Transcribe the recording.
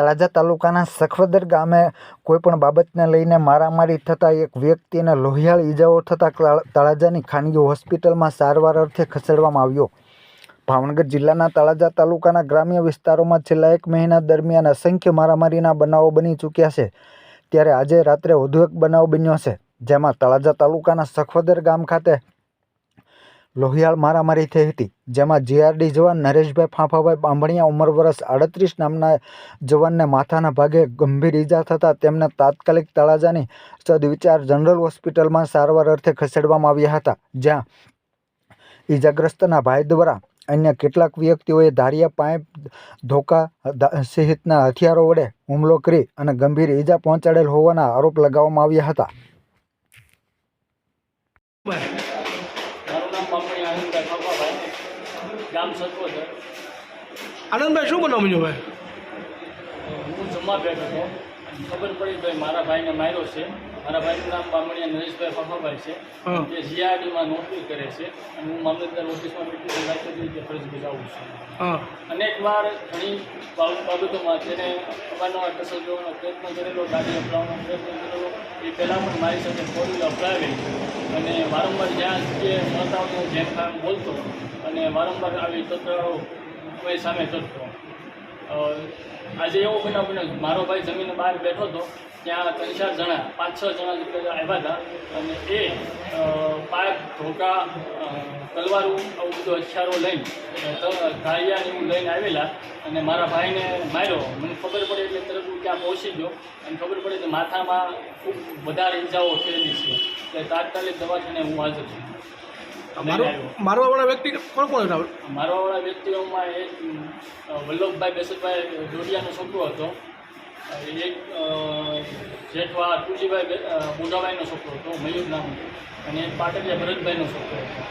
તળાજા તાલુકાના સખવદર ગામે કોઈપણ બાબતને લઈને મારામારી થતાં એક વ્યક્તિને લોહિયાળ ઈજાઓ થતાં તળ- તળાજાની ખાનગી હોસ્પિટલમાં સારવાર અર્થે ખસેડવામાં આવ્યો. ભાવનગર જિલ્લાના તળાજા તાલુકાના ગ્રામ્ય વિસ્તારોમાં છેલ્લા એક મહિના દરમિયાન અસંખ્ય મારામારીના બનાવો બની ચૂક્યા છે. ત્યારે આજે રાત્રે વધુ એક બનાવ બન્યો છે, જેમાં તળાજા તાલુકાના સખવદર ગામ ખાતે લોહિયાળ મારામારી થઈ હતી, જેમાં જીઆરડી જવાન નરેશભાઈ ફાંફાભાઈ બાંભણિયા ઉંમર વર્ષ આડત્રીસ નામના જવાનને માથાના ભાગે ગંભીર ઈજા થતાં તેમને તાત્કાલિક તળાજાની સદવિચાર જનરલ હોસ્પિટલમાં સારવાર અર્થે ખસેડવામાં આવ્યા હતા, જ્યાં ઈજાગ્રસ્તના ભાઈ દ્વારા અન્ય કેટલાક વ્યક્તિઓએ ધારિયા પાઇપ, ધોકા સહિતના હથિયારો વડે હુમલો કરી અને ગંભીર ઈજા પહોંચાડેલ હોવાના આરોપ લગાવવામાં આવ્યા હતા ભાઈ મારું નામ બાપણી આનંદભાઈ ગામ છે. આનંદભાઈ શું બનાવ બન્યો ભાઈ? હું જમવા બેઠો હતો. ખબર પડી ભાઈ મારા ભાઈને માર્યો છે. મારા ભાઈનું નામ બામણીયા નરેશભાઈ ફફાભાઈ છે. જે જીઆરડીમાં નોકરી કરે છે. અને હું મામલતદાર ઓફિસમાં બેઠી લાયક તરીકે ફરજ બજાવું છું. અનેક વાર ઘણી બાબ- બાબતોમાં જેને અવારનવાર ટસલ જોવાનો પ્રયત્ન કરેલો ગાડી અપનાવવાનો પ્રયત્ન કરેલો એ પહેલાં પણ મારી સાથે ફોર વ્હીલ અપનાવેલી અને વારંવાર જ્યાં જે મહતાઓનું જેમ કામ બોલતો. અને વારંવાર આવી તત્વો કોઈ સામે કરતો આજે એવો બનાવ બન્યો મારો ભાઈ જમીન બહાર બેઠો હતો. ત્યાં ત્રણ ચાર જણા, પાંચ છ જણા આવ્યા હતા. અને એ અ, તલવારું આવું બધું હથિયારો લઈને ને એવું લઈને આવેલા. અને મારા ભાઈને માર્યો. મને ખબર પડે એટલે તરત હું ત્યાં પહોંચી ગયો. અને ખબર પડે કે માથામાં ખૂબ વધારે ઈજાઓ થયેલી છે. એટલે તાત્કાલિક દવાખાને હું હાજર છું. મારવાવાળા વ્યક્તિ કોણ કોણ હતા? મારવાવાળા વ્યક્તિઓમાં એક વલ્લભભાઈ બેસતભાઈ જોડિયાનો છોકરો હતો. એક જેઠવા તુલસીભાઈ બોધાભાઈનો છોકરો હતો મયુર નામ અને પાટલિયા ભરતભાઈનો છોકરો હતો.